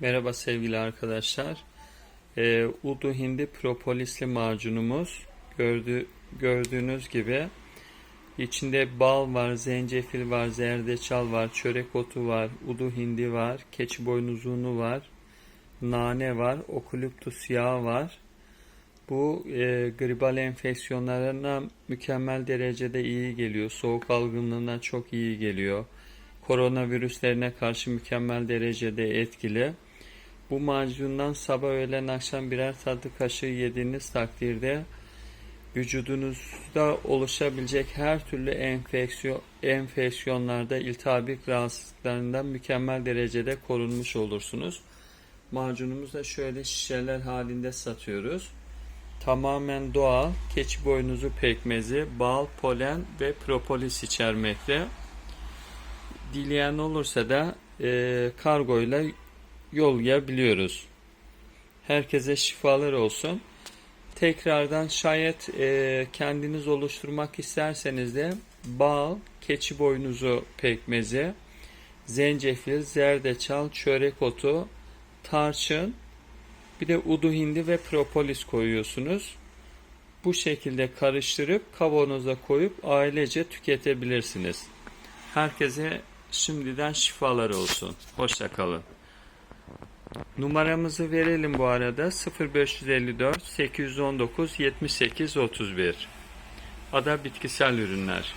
Merhaba sevgili arkadaşlar. Ee, Udu hindi propolisli macunumuz gördü, gördüğünüz gibi içinde bal var, zencefil var, zerdeçal var, çörek otu var, udu hindi var, keçi boynuzunu var, nane var, okulüptus yağı var. Bu e, gribal enfeksiyonlarına mükemmel derecede iyi geliyor. Soğuk algınlığına çok iyi geliyor. Koronavirüslerine karşı mükemmel derecede etkili. Bu macundan sabah öğlen akşam birer tatlı kaşığı yediğiniz takdirde vücudunuzda oluşabilecek her türlü enfeksiyon, enfeksiyonlarda iltihapik rahatsızlıklarından mükemmel derecede korunmuş olursunuz. Macunumuzu da şöyle şişeler halinde satıyoruz. Tamamen doğal keçi boynuzu pekmezi, bal, polen ve propolis içermekte. Dileyen olursa da e, kargoyla yollayabiliyoruz. Herkese şifalar olsun. Tekrardan şayet e, kendiniz oluşturmak isterseniz de bal, keçi boynuzu pekmezi, zencefil, zerdeçal, çörek otu, tarçın, bir de udu hindi ve propolis koyuyorsunuz. Bu şekilde karıştırıp kavanoza koyup ailece tüketebilirsiniz. Herkese şimdiden şifalar olsun. Hoşça kalın. Numaramızı verelim bu arada 0554 819 78 31. Ada bitkisel ürünler.